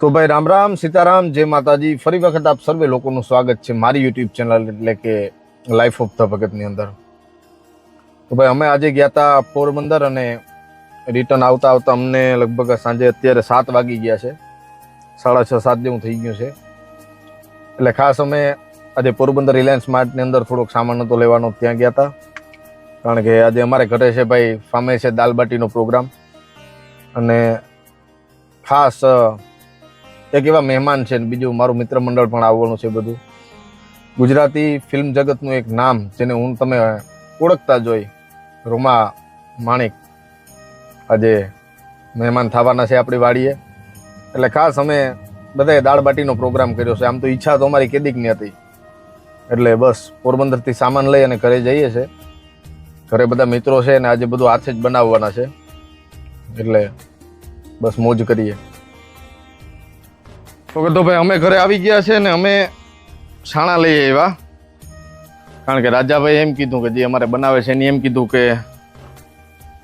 તો ભાઈ રામ રામ, સીતારામ, જય માતાજી. ફરી વખત આપ સર્વે લોકોનું સ્વાગત છે મારી યુટ્યુબ ચેનલ એટલે કે લાઈફ ઓફ ધ ભગતની અંદર. તો ભાઈ અમે આજે ગયા હતા પોરબંદર અને રિટર્ન આવતા આવતા અમને લગભગ સાંજે અત્યારે સાત વાગી ગયા છે. સાડા છ, સાત જેવું થઈ ગયું છે. એટલે ખાસ અમે આજે પોરબંદર રિલાયન્સ માર્ટની અંદર થોડોક સામાન હતો લેવાનો ત્યાં ગયા હતા કારણ કે આજે અમારે ઘરે છે ભાઈ, ફામે છે દાલબાટીનો પ્રોગ્રામ અને ખાસ એક એવા મહેમાન છે ને બીજું મારું મિત્ર મંડળ પણ આવવાનું છે બધું. ગુજરાતી ફિલ્મ જગતનું એક નામ જેને હું તમે ઓળખતા જોઈ રોમા માણિક. આજે મહેમાન થવાના છે આપણી વાડીએ. એટલે ખાસ અમે બધાએ દાળ બાટીનો પ્રોગ્રામ કર્યો છે. આમ તો ઈચ્છા તો અમારી કેદીકની હતી. એટલે બસ પોરબંદરથી સામાન લઈ અને ઘરે જઈએ છે. ઘરે બધા મિત્રો છે અને આજે બધું હાથે જ બનાવવાના છે. એટલે બસ મોજ કરીએ. તો તો ભાઈ, અમે ઘરે આવી ગયા છે ને અમે છાણા લઈ આવ્યા. કારણ કે રાજાભાઈ એમ કીધું કે જે અમારે બનાવે છે એને એમ કીધું કે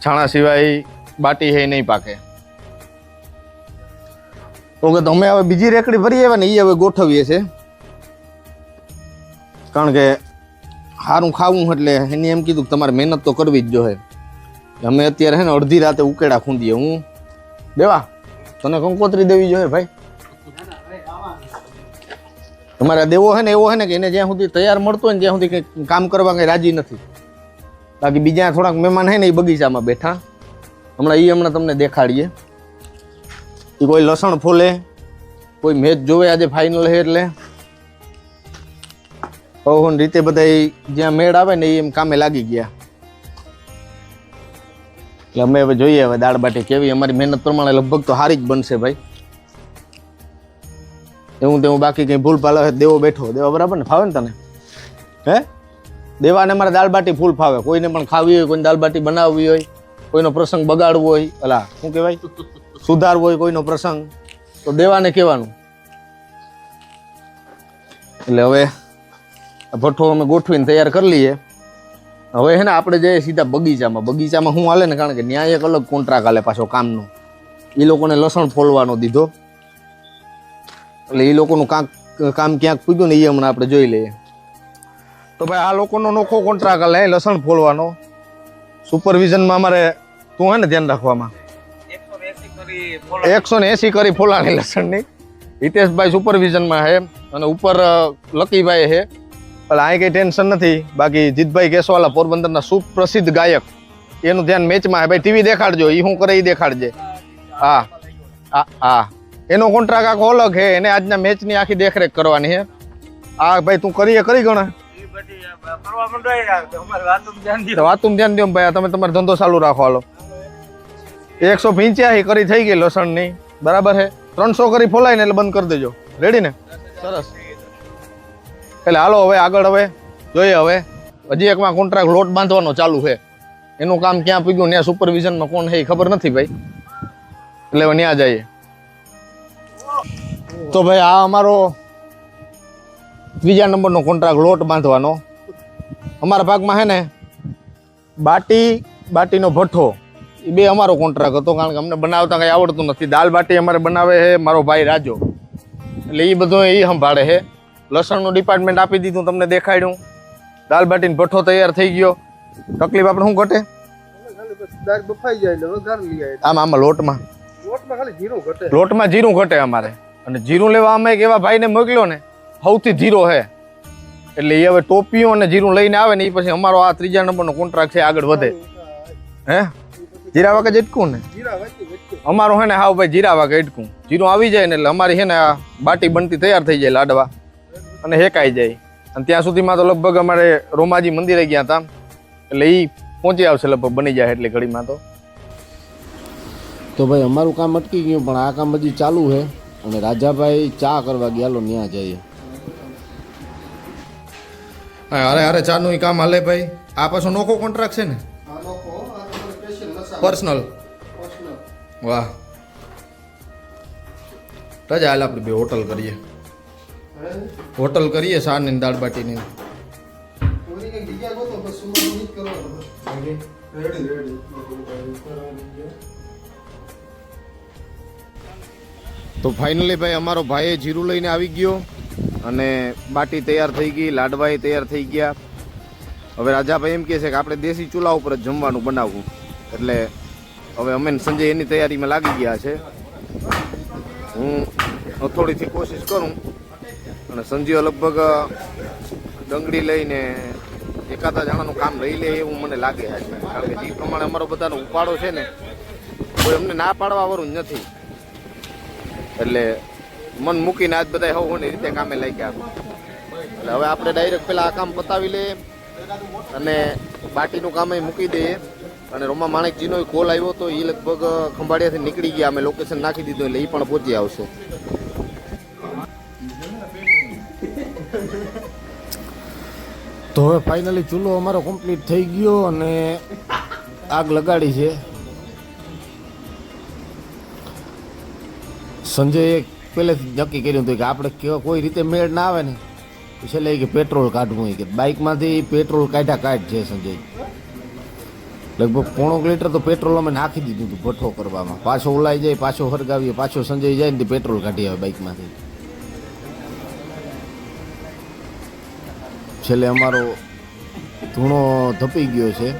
છાણા સિવાય બાટી હે નહીં પાકે. તો કે અમે હવે બીજી રેકડી ભરી આવ્યા ને એ હવે ગોઠવીએ છે કારણ કે સારું ખાવું એટલે એની એમ કીધું કે તમારે મહેનત તો કરવી જ જોઈએ અમે અત્યારે છે ને અડધી રાતે ઉકેડા ખૂંદીએ. હું દેવા તને કંકોત્રી દેવી જોઈએ ભાઈ? તમારે આ દેવો છે ને, એવો છે ને કે એને જ્યાં સુધી તૈયાર મળતો હોય ને ત્યાં સુધી કંઈક કામ કરવા કંઈ રાજી નથી. બાકી બીજા થોડાક મહેમાન છે ને એ બગીચામાં બેઠા. હમણાં એ હમણાં તમને દેખાડીએ. એ કોઈ લસણ ફોલે, કોઈ મેચ જોવે આજે ફાઇનલ છે એટલે. ઓહન રીતે બધા જ્યાં મેળ આવે ને એ એમ કામે લાગી ગયા. એટલે અમે હવે જોઈએ હવે દાળ બાટી કેવી, અમારી મહેનત પ્રમાણે લગભગ તો સારી જ બનશે ભાઈ. એવું તેવું બાકી કંઈ ભૂલ હોય દેવો બેઠો. દેવા બરાબર ને? ફાવે ને તને? હે? દેવાને મારે દાળ બાટી ફૂલ ફાવે. કોઈને પણ ખાવી હોય, કોઈને દાળ બાટી બનાવવી હોય, કોઈનો પ્રસંગ બગાડવો હોય, અલા, શું કહેવાય? સુધારવો હોય કોઈનો પ્રસંગ. તો દેવાને કહેવાનું. એટલે હવે ભઠ્ઠો અમે ગોઠવીને તૈયાર કરી લઈએ. હવે હે ને આપણે જઈએ સીધા બગીચામાં. બગીચામાં શું હાલે ને, કારણ કે ન્યાય એક અલગ કોન્ટ્રાક્ટ હાલે પાછો કામનો. એ લોકોને લસણ ફોલવાનો દીધો. એટલે એ લોકોનું કાંક, કામ ક્યાંક પૂગ્યું ને એ હમણાં આપણે જોઈ લઈએ. તો ભાઈ આ લોકોનો નોખો કોન્ટ્રાક્ટ લે લસણ ફોલવાનો. સુપરવિઝનમાં અમારે તું હે ને ધ્યાન રાખવામાં. એકસો ને એસી કરી ફોલાણી લસણની. હિતેશભાઈ સુપરવિઝનમાં છે અને ઉપર લકીભાઈ છે એટલે અહીં કંઈ ટેન્શન નથી. બાકી જીતભાઈ કેશવાલા પોરબંદરના સુપ્રસિદ્ધ ગાયક. એનું ધ્યાન મેચમાં ભાઈ ટીવી દેખાડજો એ શું કરે એ દેખાડજે. હા. હા હા. એનો કોન્ટ્રાક્ટ આખો અલગ છે એને આજના મેચની આખી દેખરેખ કરવાની છે. આ ભાઈ તું કરીએ કરી ગણે? વાતું ધ્યાન દો. ભાઈ તમે તમારો ધંધો ચાલુ રાખો હાલો. એકસો પંચ્યાસી કરી થઈ ગઈ લસણની બરાબર છે? ત્રણસો કરી ફોલાઈને એટલે બંધ કરી દેજો. રેડી ને? સરસ. એટલે હાલો હવે આગળ હવે જોઈએ હવે. હજી એકમાં કોન્ટ્રાક્ટ લોટ બાંધવાનો ચાલુ છે. એનું કામ ક્યાં પીગ્યું ત્યાં સુપરવિઝનમાં કોણ છે એ ખબર નથી ભાઈ. એટલે હવે ત્યાં જઈએ. તો ભાઈ આ અમારો ત્રીજા નંબરનો કોન્ટ્રાક્ટ લોટ બાંધવાનો. અમારા ભાગમાં છે ને બાટી બાટીનો ભઠ્ઠો એ બે અમારો કોન્ટ્રાક્ટ હતો કારણ કે અમને બનાવતા કંઈ આવડતું નથી. દાલ બાટી અમારે બનાવે છે મારો ભાઈ રાજો એટલે એ બધું એ સંભાળે છે. લસણનું ડિપાર્ટમેન્ટ આપી દીધું તમને દેખાડ્યું. દાલ બાટીનો ભઠ્ઠો તૈયાર થઈ ગયો. તકલીફ આપણે શું ઘટે? આમ આમાં લોટમાં. લોટમાં જીરું ઘટે. લોટમાં જીરું ઘટે અમારે. અને જીરું લેવા અમે એક એવા ભાઈને મોકલ્યો ને સૌથી ધીરો હે. એટલે એ હવે ટોપીઓ અને જીરું લઈને આવે ને એ પછી અમારો આ ત્રીજા નંબરનો કોન્ટ્રાક્ટ છે આગળ વધે. હે જીરા વાગે જટકું ને? અમારો હે ને હાવ ભાઈ જીરા વાગે અટકું. જીરું આવી જાય ને એટલે અમારી છે ને આ બાટી બનતી તૈયાર થઈ જાય લાડવા. અને હેકાઈ જાય. અને ત્યાં સુધીમાં તો લગભગ અમારે રોમાજી મંદિરે ગયા હતા એટલે એ પહોંચી આવશે લગભગ બની જાય એટલે ઘડીમાં તો. તો ભાઈ અમારું કામ અટકી ગયું પણ આ કામ હજી ચાલુ છે અને રાજાભાઈ ચા કરવા ગયા લો ત્યાં જઈએ. હા, અરે અરે ચાનું કામ હાલે ભાઈ. આ પાછો નોખો કોન્ટ્રાક્ટ છે ને? પર્સનલ પર્સનલ વાહ. રજા હાલ આપણે બે હોટલ કરીએ. હોટલ કરીએ સારની દાળ બાટીની. રેડી કંઈક તો ફાઇનલી ભાઈ, અમારો ભાઈએ જીરું લઈને આવી ગયો અને બાટી તૈયાર થઈ ગઈ, લાડવાએ તૈયાર થઈ ગયા. હવે રાજાભાઈ એમ કહે છે કે આપણે દેશી ચૂલા ઉપર જ જમવાનું બનાવવું. એટલે હવે અમે સંજય એની તૈયારીમાં લાગી ગયા છે. હું હથોડીથી કોશિશ કરું અને સંજીવ લગભગ ડંગળી લઈને એકાદા જણાનું કામ લઈ લે એવું મને લાગે છે. કારણ કે જે પ્રમાણે અમારો બધાનો ઉપાડો છે ને, કોઈ અમને ના પાડવા વાળું નથી. એટલે મન મૂકીને આજ બધા હવની રીતે કામે લાગ્યા. એટલે હવે આપણે ડાયરેક્ટ પેલા આ કામ પતાવી લઈએ અને બાટીનું કામ મૂકી દઈએ. અને રોમા માણેકજીનો કોલ આવ્યો તો એ લગભગ ખંભાળિયાથી નીકળી ગયા. અમે લોકેશન નાખી દીધું એટલે એ પણ પહોંચી આવશે. તો હવે ફાઇનલી ચૂલો અમારો કમ્પ્લીટ થઈ ગયો અને આગ લગાડી છે. સંજયે પહેલેથી નક્કી કર્યું હતું કે આપણે કે- કોઈ રીતે મેળ ના આવે ને છેલ્લે કે પેટ્રોલ કાઢવું હોય કે બાઇકમાંથી પેટ્રોલ કાઢ્યા કાઢ છે સંજય. લગભગ પોણો લીટર તો પેટ્રોલ અમે નાખી દીધું હતું ભઠ્ઠો કરવામાં. પાછો ઉલાઈ જાય, પાછો હરગાવીએ, પાછો સંજય જાય ને પેટ્રોલ કાઢી આવે બાઇકમાંથી. છેલ્લે અમારો ધૂણો ધપી ગયો છે.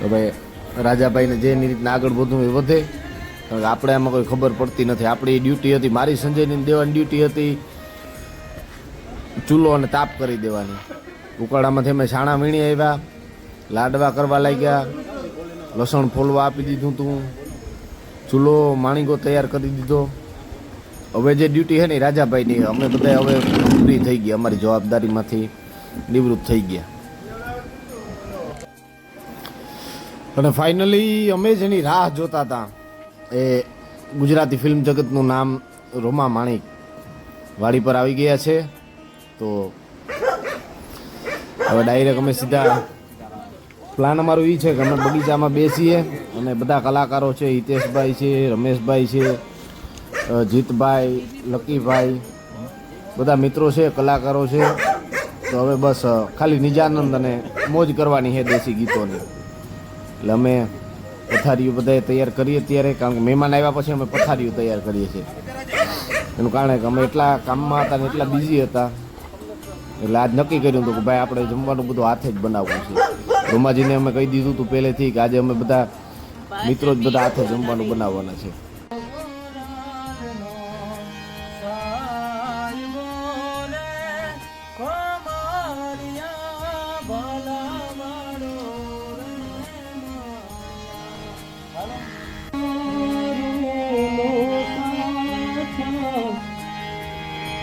હવે ભાઈ રાજાભાઈને જેની રીતના આગળ વધવું એ વધે. આપણે એમાં કોઈ ખબર પડતી નથી. આપણી ડ્યુટી હતી, મારી સંજયની દેવાની ડ્યુટી હતી. ચૂલો અને તાપ કરી દેવાની. ઉકાળામાંથી અમે છાણા વીણી આવ્યા, લાડવા કરવા લાગ્યા, લસણ ફોલવા આપી દીધું તું. ચૂલો માણીગો તૈયાર કરી દીધો. હવે જે ડ્યુટી છે ને રાજાભાઈની, અમે બધા હવે ફ્રી થઈ ગયા, અમારી જવાબદારીમાંથી નિવૃત્ત થઈ ગયા. અને ફાઇનલી અમે જ એની રાહ જોતા હતા. એ ગુજરાતી ફિલ્મ જગતનું નામ રોમા માણિક વાડી પર આવી ગયા છે. તો હવે ડાયરેક્ટ અમે સીધા પ્લાન અમારું એ છે કે અમે બગીચામાં બેસીએ અને બધા કલાકારો છે, હિતેશભાઈ છે, રમેશભાઈ છે જીતભાઈ, લકીભાઈ, બધા મિત્રો છે, કલાકારો છે. તો હવે બસ ખાલી નિજાનંદ અને મોજ કરવાની છે દેશી ગીતોની. એટલે અમે પથારીઓ બધાએ તૈયાર કરીએ ત્યારે કારણ કે મહેમાન આવ્યા પછી અમે પથારીઓ તૈયાર કરીએ છીએ. એનું કારણ કે અમે એટલા કામમાં હતા ને એટલા બિઝી હતા. એટલે આજ નક્કી કર્યું હતું કે ભાઈ આપણે જમવાનું બધું હાથે જ બનાવવું છે. રોમાજીને અમે કહી દીધું હતું પહેલેથી કે આજે અમે બધા મિત્રો જ બધા હાથે જમવાનું બનાવવાના છે.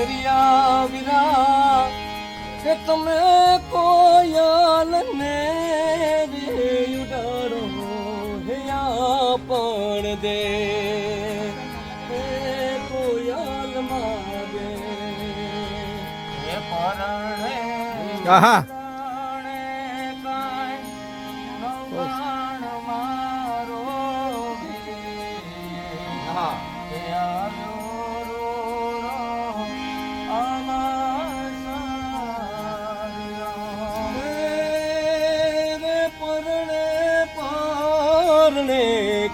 દરિયા વિના કે તમે કોયાલને રે ઉડાડો હૈયા પણ દે. હે કોયલ માગે હે પરણે આહા.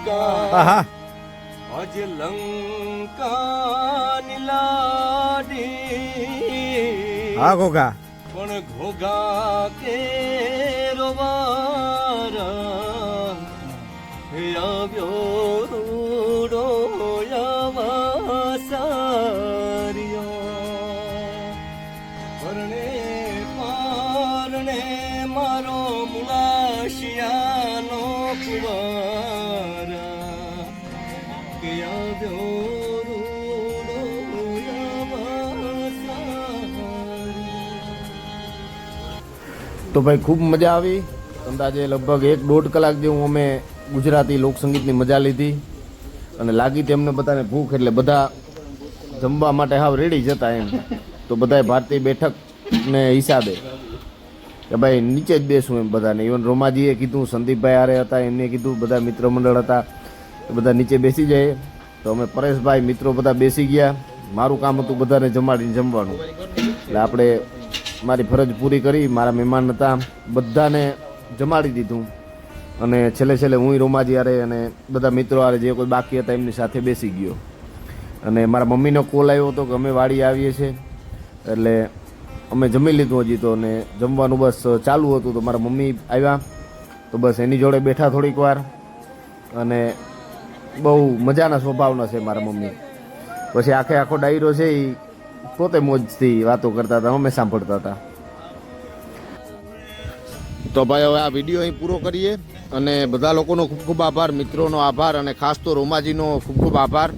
કા આહા. અજ લંકા નીલાડી હા ગોગા પણ ઘોઘા કે રોવારા આવ્યો રૂડો યવાસારિયો તો ભાઈ ખૂબ મજા આવી. અંદાજે લગભગ એક દોઢ કલાક જેવું અમે ગુજરાતી લોકસંગીતની મજા લીધી. અને લાગી તેમને બધાને ભૂખ એટલે બધા જમવા માટે હાવ રેડી જતા એમ. તો બધાએ ભારતીય બેઠકને હિસાબે કે ભાઈ નીચે જ બેસું એમ બધાને. ઇવન રોમાજીએ કીધું, સંદીપભાઈ આરે હતા, એમને કીધું, બધા મિત્ર મંડળ હતા એ બધા નીચે બેસી જાય. તો અમે પરેશભાઈ મિત્રો બધા બેસી ગયા. મારું કામ હતું બધાને જમાડીને જમવાનું. એટલે આપણે મારી ફરજ પૂરી કરી, મારા મહેમાન હતા, બધાને જમાડી દીધું. અને છેલ્લે છેલ્લે હું રોમાજી આરે અને બધા મિત્રો આરે જે કોઈ બાકી હતા એમની સાથે બેસી ગયો. અને મારા મમ્મીનો કોલ આવ્યો હતો કે અમે વાડી આવીએ છીએ. એટલે અમે જમી લીધું હજી તો અને જમવાનું બસ ચાલુ હતું તો મારા મમ્મી આવ્યા. તો બસ એની જોડે બેઠા થોડીક વાર. અને બહુ મજાના સ્વભાવના છે મારા મમ્મી. પછી આખે આખો ડાયરો છે એ પોતે મોજથી વાતો કરતા હતા, અમે સાંભળતા હતા. તો ભાઈ, હવે આ વીડિયો અહીં પૂરો કરીએ અને બધા લોકોનો ખૂબ ખૂબ આભાર, મિત્રોનો આભાર અને ખાસ તો રોમાજીનો ખૂબ ખૂબ આભાર.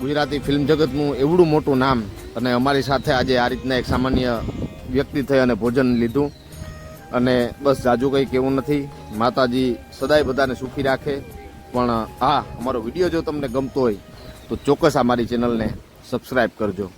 ગુજરાતી ફિલ્મ જગતનું એવડું મોટું નામ અને અમારી સાથે આજે આ રીતના એક સામાન્ય વ્યક્તિ થઈ અને ભોજન લીધું. અને બસ જાજુ કંઈ કેવું નથી. માતાજી સદાય બધાને સુખી રાખે. પણ હા અમારો વીડિયો જો તમને ગમતો હોય, તો ચોક્કસ અમારી ચેનલને સબસ્ક્રાઈબ કરજો.